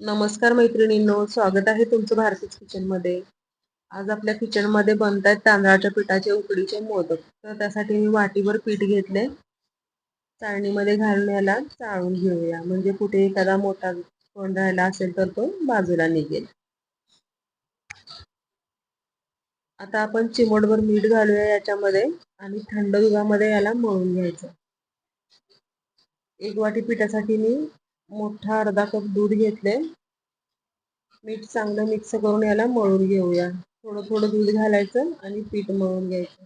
नमस्कार मैत्रिणींनो स्वागत आहे तुमचं भारतीच किचनमध्ये आज आपल्या किचनमध्ये बनत आहेत तांदळाच्या पिठाचे उकडीचे मोदक. तर त्यासाठी मी वाटीवर पीठ घेतले चाळणीमध्ये घालून याला चाळून घेऊया. म्हणजे कुठे एखादा मोठा कोण राहिला असेल तर तो बाजूला निघेल. आता आपण चिमोटभर मीठ घालूया याच्यामध्ये आणि थंड दुधामध्ये याला मळून घ्यायचं. एक वाटी पिठासाठी मी मोठा अर्धा कप दूध घेतले मीठ चांगलं मिक्स करून याला मळून घेऊया. थोडं थोडं दूध घालायचं आणि पीठ मळून घ्यायचं.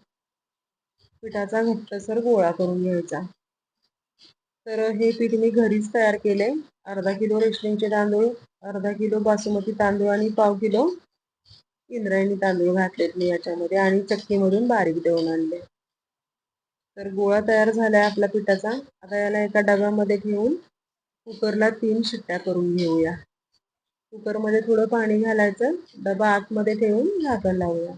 पिठाचा घट्टसर गोळा करून घ्यायचा. तर हे पीठ मी घरीच तयार केले अर्धा किलो रेशनिंगचे तांदूळ अर्धा किलो बासमती तांदूळ आणि पाव किलो इंद्रायणी तांदूळ घातलेत मी याच्यामध्ये आणि चक्कीमधून बारीक देऊन आणले. तर गोळा तयार झालाय आपल्या पिठाचा. आता याला एका डब्यामध्ये घेऊन कुकरला तीन शिट्ट्या करून घेऊया. कुकरमध्ये थोडं पाणी घालायचं डबा आतमध्ये ठेवून झाकण लावूया.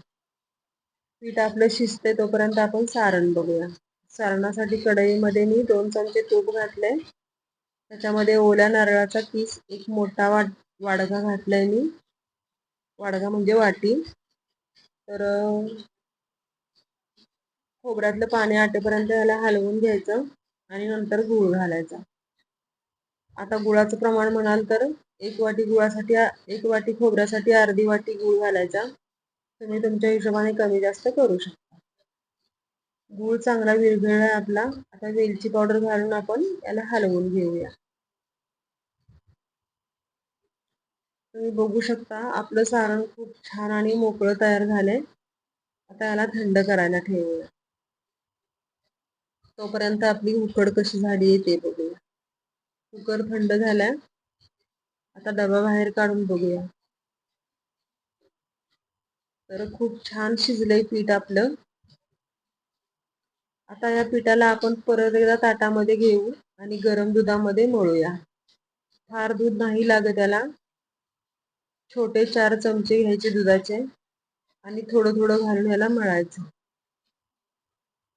पीठ आपलं शिजते तोपर्यंत आपण सारण बघूया. सारणासाठी कढईमध्ये मी दोन चमचे तूप घातले त्याच्यामध्ये ओल्या नारळाचा किस एक मोठा वाट वाडगा घातलाय मी. वाडगा म्हणजे वाटी. तर खोबऱ्यातलं पाणी आटेपर्यंत याला हलवून घ्यायचं आणि नंतर गूळ घालायचा. आता गुळाचं प्रमाण म्हणाल तर एक वाटी गुळासाठी एक वाटी खोबऱ्यासाठी अर्धी वाटी गूळ घालायचा. तुम्ही तुमच्या हिशोबाने कमी जास्त करू शकता. गूळ चांगला विरघळला आपला. आता वेलची पावडर घालून आपण याला हलवून घेऊया. तुम्ही बघू शकता आपलं सारण खूप छान आणि मोकळं तयार झालंय. आता याला थंड करायला ठेवूया. तोपर्यंत आपली उकड कशी झाली आहे ते बघू कुकर थंड झालाय. आता डबा बाहेर काढून बघूया. तर खूप छान शिजलंय पीठ आपलं. आता या पिठाला आपण परत एकदा ताटामध्ये घेऊ आणि गरम दुधामध्ये मळूया. फार दूध नाही लागत त्याला छोटे चार चमचे घ्यायचे दुधाचे आणि थोडं थोडं घालून याला मळायचं.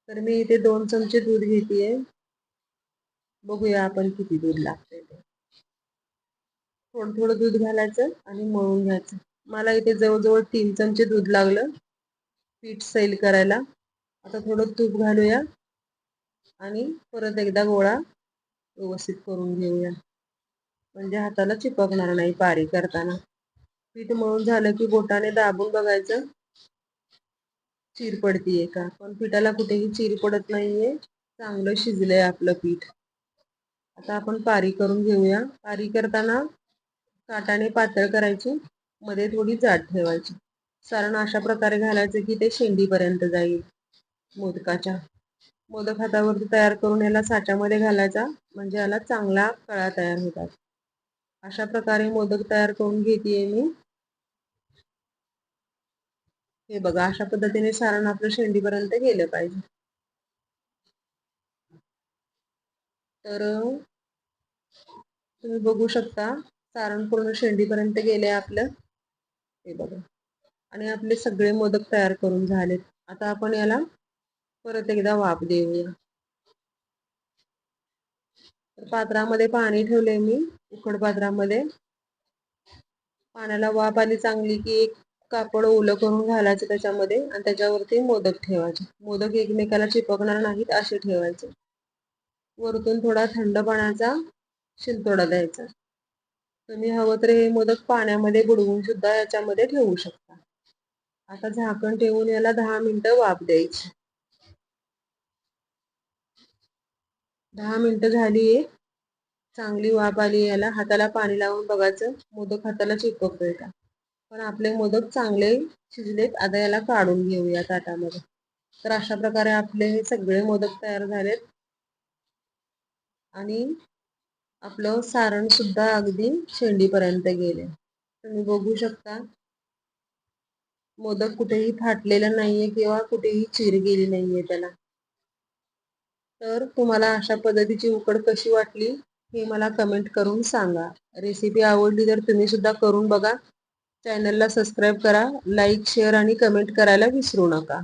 तर मी इथे दोन चमचे दूध घेते बघूया आपण किती दूध लागते ते. थोडं थोडं दूध घालायचं आणि मळून घ्यायचं. मला इथे जवळजवळ तीन चमचे दूध लागलं पीठ सैल करायला. आता थोडं तूप घालूया आणि परत एकदा गोळा व्यवस्थित करून घेऊया. म्हणजे हाताला चिपकणार नाही पारी करताना. पीठ मळून झालं की बोटाने दाबून बघायचं. चीर पडतीये का? पण पिठाला कुठेही चीर पडत नाहीये. चांगलं शिजलंय आपलं पीठ. आता आपण पारी करून घेऊया. पारी करताना काटाने पातळ करायची. मध्ये थोडी जाड ठेवायची. सारण अशा प्रकारे घालायचं की ते शेंडीपर्यंत जाईल. मोदकाच्या. मोदक हातावरती तयार करून याला साच्यामध्ये घालायचा. म्हणजे याला चांगला कळा तयार होतात. अशा प्रकारे मोदक तयार करून घेते मी. हे बघा अशा पद्धतीने सारण आपलं शेंडीपर्यंत गेलं पाहिजे. तर तुम्ही बघू शकता सारण पूर्ण शेंडीपर्यंत गेले आपलं. हे बघा. आणि आपले सगळे मोदक तयार करून झालेत. आता आपण याला परत एकदा वाफ देऊया. पात्रामध्ये पाणी ठेवले मी उकड पात्रामध्ये. पाण्याला वाफ आली चांगली की एक कापड ओलं करून घालायचं त्याच्यामध्ये आणि त्याच्यावरती मोदक ठेवायचे. मोदक एकमेकाला चिपकणार नाहीत असे ठेवायचे. वरतून थोडा थंड पाण्याचा शिंतोडा द्यायचा. तुम्ही हवं तर हे मोदक पाण्यामध्ये बुडवून सुद्धा याच्यामध्ये ठेवू शकता. आता झाकण ठेवून याला दहा मिनिटं वाफ द्यायची. दहा मिनिटं झाली चांगली वाफ आली याला. हाताला पाणी लावून बघायचं. मोदक हाताला चिपकतोय का? पण आपले मोदक चांगले शिजलेत. आता याला काढून घेऊया ताटामध्ये. तर अशा प्रकारे आपले हे सगळे मोदक तयार झालेत. आणि आपलं सारण सुद्धा अगदी शेंडीपर्यंत गेले. तुम्ही बघू शकता मोदक कुठेही फाटलेला नाहीये किंवा कुठेही चिर गेली नाहीये त्याला. तर तुम्हाला अशा पद्धतीची उकड कशी वाटली हे मला कमेंट करून सांगा. रेसिपी आवडली तर तुम्ही सुद्धा करून बघा. चॅनलला सबस्क्राईब करा लाईक शेअर आणि कमेंट करायला विसरू नका.